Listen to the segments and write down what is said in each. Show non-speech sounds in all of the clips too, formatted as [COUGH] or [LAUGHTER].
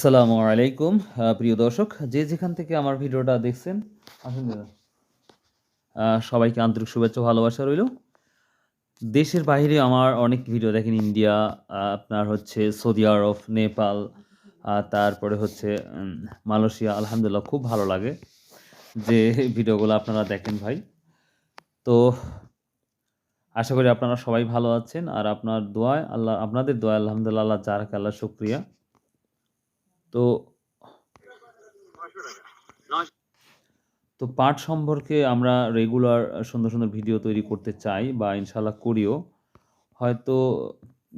আসসালামু আলাইকুম প্রিয় দর্শক, যে যেখান থেকে আমার ভিডিওটা দেখছেন আসুন সবাইকে আন্তরিক শুভেচ্ছা ভালোবাসা রইল। দেশের বাইরে আমার অনেক ভিডিও দেখেন, ইন্ডিয়া আপনার হচ্ছে সৌদি আরব, নেপাল তারপরে হচ্ছে মালয়েশিয়া, আলহামদুলিল্লাহ খুব ভালো লাগে যে ভিডিওগুলো আপনারা দেখেন ভাই। তো আশা করি আপনারা সবাই ভালো আছেন, আর আপনার দোয়ায় আল্লাহ, আপনাদের দোয়া আলহামদুলিল্লাহ, আল্লাহ যার আল্লাহ শুক্রিয়া। তো তো পাঠ সম্পর্কে আমরা রেগুলার সুন্দর সুন্দর ভিডিও তৈরি করতে চাই বা ইনশাল্লাহ করিও। হয়তো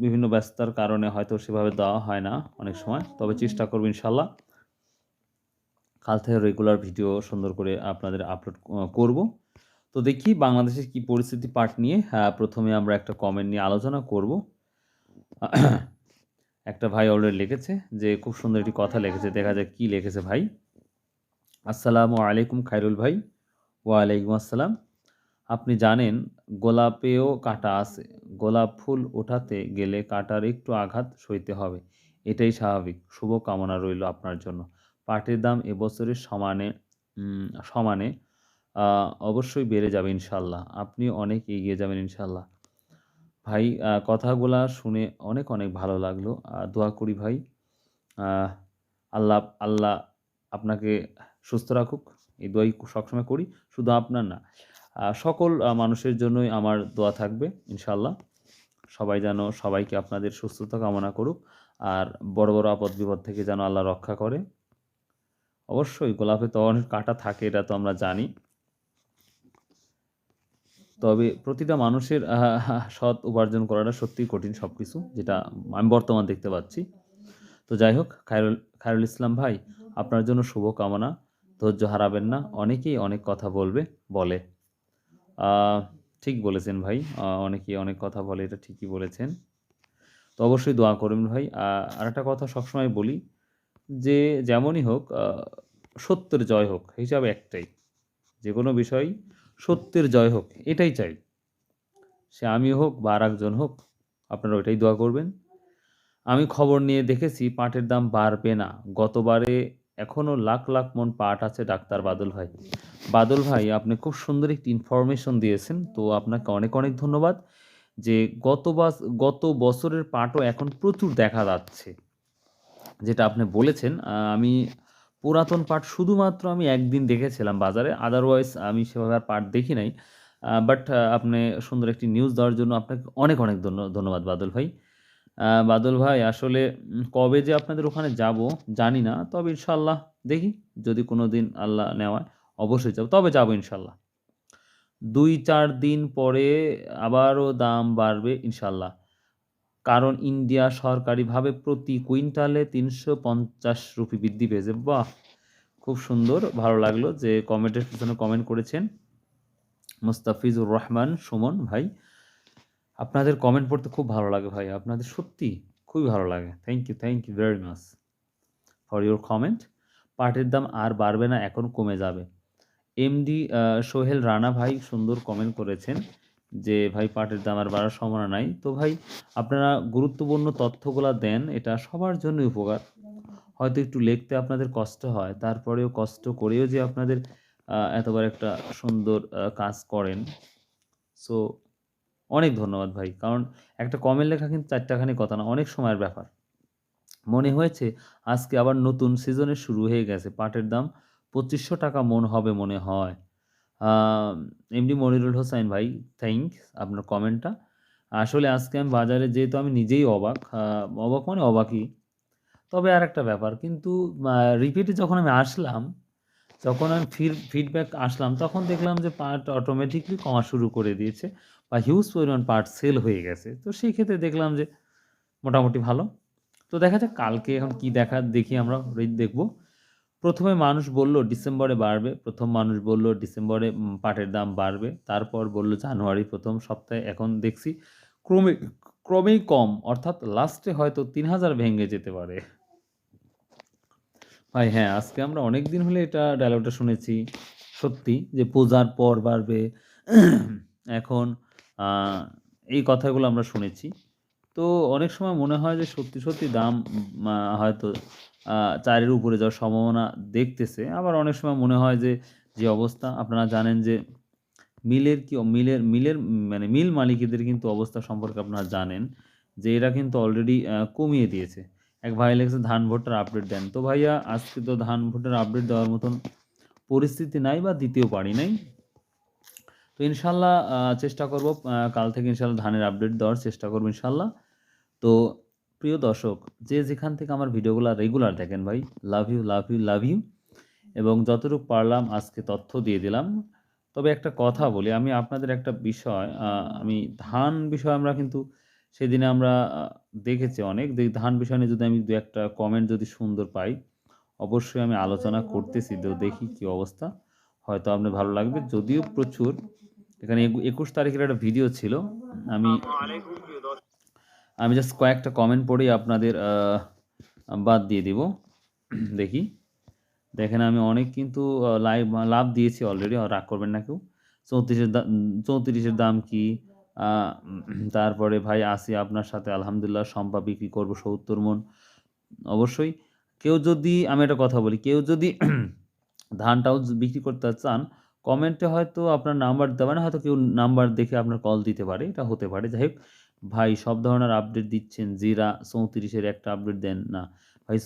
বিভিন্ন ব্যস্ততার কারণে হয়তো সেভাবে দেওয়া হয় না অনেক সময় তবে চেষ্টা করব ইনশাল্লাহ কাল থেকে রেগুলার ভিডিও সুন্দর করে আপনাদের আপলোড করব। তো দেখি বাংলাদেশের কি পরিস্থিতি পাঠ নিয়ে হ্যাঁ, প্রথমে আমরা একটা কমেন্ট নিয়ে আলোচনা করব। একটা ভাই অলরেডি লিখেছে যে খুব সুন্দর একটি কথা লিখেছে। দেখা যাক কি লিখেছে ভাই। আসসালামু আলাইকুম খাইরুল ভাই। ওয়ালাইকুম আসসালাম। আপনি জানেন, গোলাপেও কাঁটা আছে। গোলাপ ফুল ওঠাতে গেলে কাঁটার একটু আঘাত সইতে হবে। এটাই স্বাভাবিক। শুভ কামনা রইল আপনার জন্য। পাটের দাম এবছরের সমানে সমানে অবশ্যই বেড়ে যাবে ইনশাল্লাহ। আপনি অনেক এগিয়ে যাবেন ইনশাল্লাহ। ভাই কথাগুলা শুনে অনেক অনেক ভালো লাগল। দোয়া করি ভাই আল্লাহ আল্লাহ আপনাকে সুস্থ রাখুক। এই দোয়াই সবসময় করি, শুধু আপনার না। সকল মানুষের জন্যই আমার দোয়া থাকবে ইনশাল্লাহ সবাই যেন সবাইকে আপনাদের সুস্থতা কামনা করুক, আর বড় বড় আপদ, বিপদ থেকে যেন আল্লাহ রক্ষা করে। অবশ্যই গোলাপে তো অনেক কাঁটা থাকে, এটা তো আমরা জানি। তবে প্রতিটা মানুষের সৎ উপার্জন করাটা সত্যিই কঠিন সব কিছু যেটা আমি বর্তমান দেখতে পাচ্ছি। তো যাই হোক, খায়রুল খায়রুল ইসলাম ভাই, আপনার জন্য শুভ কামনা ধৈর্য হারাবেন না, অনেকেই অনেক কথা বলবে, বলে। ঠিক বলেছেন ভাই অনেকেই অনেক কথা বলে, এটা ঠিকই বলেছেন। তো অবশ্যই দোয়া করবেন ভাই। আর একটা কথা সবসময় বলি, যে যেমনই হোক সত্যের জয় হোক, হিসাবে একটাই। যে কোনো বিষয় সত্যের জয় হোক, এটাই চাই। সে আমি হোক বা আর একজন হোক, আপনারা ওইটাই দোয়া করবেন। আমি খবর নিয়ে দেখেছি, পাটের দাম বাড়বে না। গতবারে এখনও লাখ লাখ মন পাট আছে ডাক্তার বাদল ভাই। বাদল ভাই, আপনি খুব সুন্দর একটি ইনফরমেশন দিয়েছেন, তো আপনাকে অনেক অনেক ধন্যবাদ যে গত গত বছরের পাটও এখন প্রচুর দেখা যাচ্ছে। যেটা আপনি বলেছেন আমি পুরাতন পাট শুধুমাত্র আমি একদিন দেখেছিলাম বাজারে। আদারওয়াইজ আমি সেভাবে আর পাট দেখি নাই। বাট আপনি সুন্দর একটি নিউজ দেওয়ার জন্য আপনাকে অনেক অনেক ধন্য- ধন্যবাদ বাদল ভাই। বাদল ভাই, আসলে কবে যে আপনাদের ওখানে যাব জানি না। তবে ইনশাল্লাহ দেখি। যদি কোনো দিন আল্লাহ নেওয়ায়, অবশ্যই যাব। তবে যাব ইনশাল্লাহ দুই, চার দিন পরে আবারও দাম বাড়বে ইনশাল্লাহ কারণ ইন্ডিয়া সরকারিভাবে প্রতি কুইন্টালে তিনশো পঞ্চাশ রুপি বৃদ্ধি পেয়েছে। বাহ! খুব সুন্দর। ভালো লাগল যে কমেন্টের পিছনে কমেন্ট করেছেন মুস্তাফিজুর রহমান, সুমন ভাই। আপনাদের কমেন্ট পড়তে খুব ভালো লাগে ভাই। আপনাদের সত্যি খুবই ভালো লাগে। Thank you thank you very much for your comment পাটের দাম আর বাড়বে না, এখন কমে যাবে। এমডি সোহেল রানা ভাই সুন্দর কমেন্ট করেছেন। যে, ভাই, পাটের দাম আর বাড়ার সম্ভাবনা নাই। তো ভাই, আপনারা গুরুত্বপূর্ণ তথ্যগুলো দেন, এটা সবার জন্য উপকার। হয়তো একটু লিখতে আপনাদের কষ্ট হয়, তারপরেও কষ্ট করেও যে আপনাদের এতবার একটা সুন্দর কাজ করেন। সো, অনেক ধন্যবাদ ভাই, কারণ একটা কমেন্ট লেখা কিন্তু চারটাখানি কথা না, অনেক সময়ের ব্যাপার। মনে হয়েছে, আজকে আবার নতুন সিজনের শুরু হয়ে গেছে, পাটের দাম পঁচিশশো টাকা মন হবে মনে হয়। এমডি মনিরুল হোসাইন ভাই থ্যাংকস আপনার কমেন্টটা আসলে আজকে আমি বাজারে যেহেতু আমি নিজেই অবাক অবাক মানে অবাকই। তবে আর একটা ব্যাপার, কিন্তু রিপিটে যখন আমি আসলাম, যখন আমি ফির ফিডব্যাক আসলাম, তখন দেখলাম যে পার্ট অটোমেটিকলি কমা শুরু করে দিয়েছে বা হিউজ পরিমাণ পার্ট সেল হয়ে গেছে। তো সেই ক্ষেত্রে দেখলাম যে, মোটামুটি ভালো। তো দেখা যাক কালকে এখন কি দেখা, দেখি আমরা দেখব। প্রথমে মানুষ বলল ডিসেম্বরে বাড়বে, প্রথম মানুষ বলল ডিসেম্বরে পাটের দাম বাড়বে, তারপর বলল জানুয়ারি প্রথম সপ্তাহে, এখন দেখছি ক্রমে, ক্রমেই কম, অর্থাৎ লাস্টে হয়তো তিন হাজার ভেঙে যেতে পারে। ভাই হ্যাঁ আজকে আমরা অনেক দিন হলে এটা ডায়লগটা শুনেছি, সত্যি, যে পূজার পর বাড়বে। [CLEARS THROAT] এখন এই কথাগুলো আমরা শুনেছি। তো অনেক সময় মনে হয় যে সত্যি সত্যি দাম হয়তো চারের উপরে যাওয়ার সম্ভাবনা দেখতেছে। আবার অনেক সময় মনে হয় যে যে অবস্থা, আপনারা জানেন যে মিলের কি, মিলের মিলের মানে মিল মালিকদের কিন্তু অবস্থা সম্পর্কে আপনারা জানেন, যে এরা কিন্তু অলরেডি কমিয়ে দিয়েছে। এক ভাই লেগেছে ধান ভোটার আপডেট দেন। তো ভাইয়া, আজকে তো ধান ভোটার আপডেট দেওয়ার মতন পরিস্থিতি নাই বা দ্বিতীয় পারি নাই। তো ইনশাল্লাহ চেষ্টা করব কাল থেকে ইনশাল্লাহ ধানের আপডেট দেওয়ার চেষ্টা করব ইনশাল্লাহ। তো প্রিয় দর্শক, যে যেখান থেকে আমার ভিডিওগুলো রেগুলার দেখেন ভাই love you love you love you এবং যতটুকু পারলাম আজকে তথ্য দিয়ে দিলাম। তবে একটা কথা বলি, আমি আপনাদের একটা বিষয় আমি ধান বিষয় আমরা কিন্তু সেদিনে আমরা দেখেছি অনেক। ধান বিষয় নিয়ে যদি আমি দু একটা কমেন্ট যদি সুন্দর পাই, অবশ্যই আমি আলোচনা করতেছি, তো দেখি কি অবস্থা। হয়তো আপনার ভালো লাগবে, যদিও প্রচুর। এখানে একু- একুশ তারিখের একটা ভিডিও ছিল। আমি আমি জাস্ট কয়েকটা কমেন্ট পড়েই আপনাদের বাদ দিয়ে দিব। দেখি। দেখেন, আমি অনেক কিন্তু লাইভ লাভ দিয়েছি অলরেডি রাগ করবেন না কেউ। চৌত্রিশের দাম চৌত্রিশের দাম কি? তারপরে ভাই আসি আপনার সাথে, আলহামদুলিল্লাহ সম্পা বিক্রি করব সত্তর মন। অবশ্যই, কেউ যদি, আমি একটা কথা বলি, কেউ যদি [CLEARS THROAT] ধানটাও বিক্রি করতে চান কমেন্টে হয়তো আপনার নাম্বার দেবেন হয়তো কেউ নাম্বার দেখে আপনার কল দিতে পারে, এটা হতে পারে। যাই হোক ভাই সব ধরনের আপডেট দিচ্ছেন। জিরা চৌত্রিশের একটা আপডেট দেন না। ভাই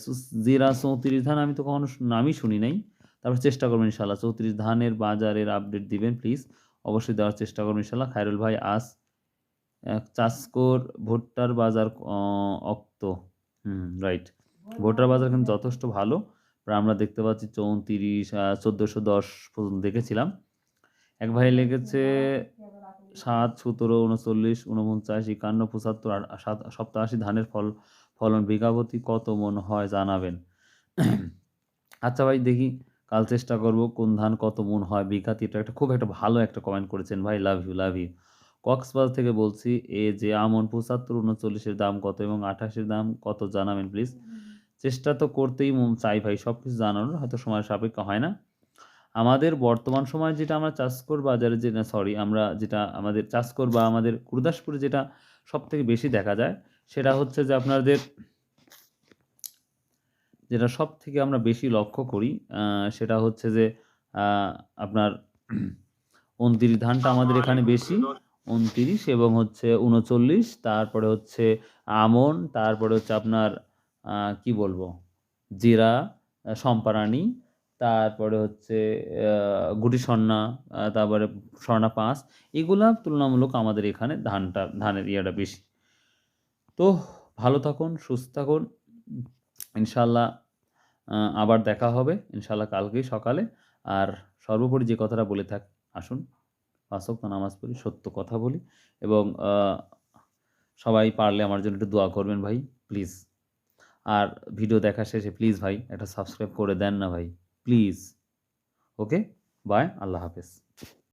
জিরা চৌত্রিশ ধান আমি তো কখনো নামই শুনি নাই। তারপর চেষ্টা করবেন ইনশাল্লাহ চৌত্রিশ ধানের বাজারের আপডেট দিবেন প্লিজ অবশ্যই দেওয়ার চেষ্টা করবেন ইনশাল্লাহ খায়রুল ভাই এক চাষকর ভুট্টার বাজার অক্ত। হুম রাইট ভুট্টার বাজার কিন্তু যথেষ্ট ভালো। প্রায় আমরা দেখতে পাচ্ছি চৌত্রিশ চোদ্দোশো দশ পর্যন্ত দেখেছিলাম। এক ভাই লেগেছে সাত সতেরো উনচল্লিশ উনপঞ্চাশ একান্ন পঁচাত্তর সাত সপ্তাশি ধানের ফল ফলন বিঘাপতি কত মন হয় জানাবেন। আচ্ছা ভাই দেখি কাল চেষ্টা করব কোন ধান কত মন হয় বিঘাতি। এটা একটা খুব একটা ভালো একটা কমেন্ট করেছেন ভাই love you love you. Cox's Bazar থেকে বলছি এ যে আমন পঁচাত্তর উনচল্লিশের দাম কত এবং আঠাশের দাম কত জানাবেন প্লিজ চেষ্টা তো করতেই মন- চাই ভাই সব কিছু জানানোর হয়তো সময় সাপেক্ষ হয় না। আমাদের বর্তমান সময়ে যেটা আমরা চাষকর বাজারে যেটা সরি আমরা যেটা আমাদের চাষকর বা আমাদের গুরুদাসপুরে যেটা সব থেকে বেশি দেখা যায়, সেটা হচ্ছে যে আপনাদের যেটা সব থেকে আমরা বেশি লক্ষ্য করি সেটা হচ্ছে যে আপনার উনত্রিশ ধানটা আমাদের এখানে বেশি, উনত্রিশ এবং হচ্ছে উনচল্লিশ, তারপরে হচ্ছে আমন, তারপরে হচ্ছে আপনার কি বলব, জিরা সম্পারানি তারপরে হচ্ছে গুটি স্বর্ণা তারপরে স্বর্ণা পাঁচ, এগুলা তুলনামূলক আমাদের এখানে ধানটা, ধানের ইয়েটা বেশি। তো ভালো থাকুন, সুস্থ থাকুন। ইনশাল্লাহ আবার দেখা হবে, ইনশাল্লাহ কালকেই সকালে। আর সর্বোপরি যে কথাটা বলে থাক, আসুন পাঁচক নামাজ পড়ি, সত্য কথা বলি এবং সবাই পারলে আমার জন্য একটু দোয়া করবেন ভাই, প্লিজ। আর ভিডিও দেখা শেষে, প্লিজ ভাই, একটা সাবস্ক্রাইব করে দেন না ভাই। প্লিজ। ওকে? বাই আল্লাহ হাফেজ।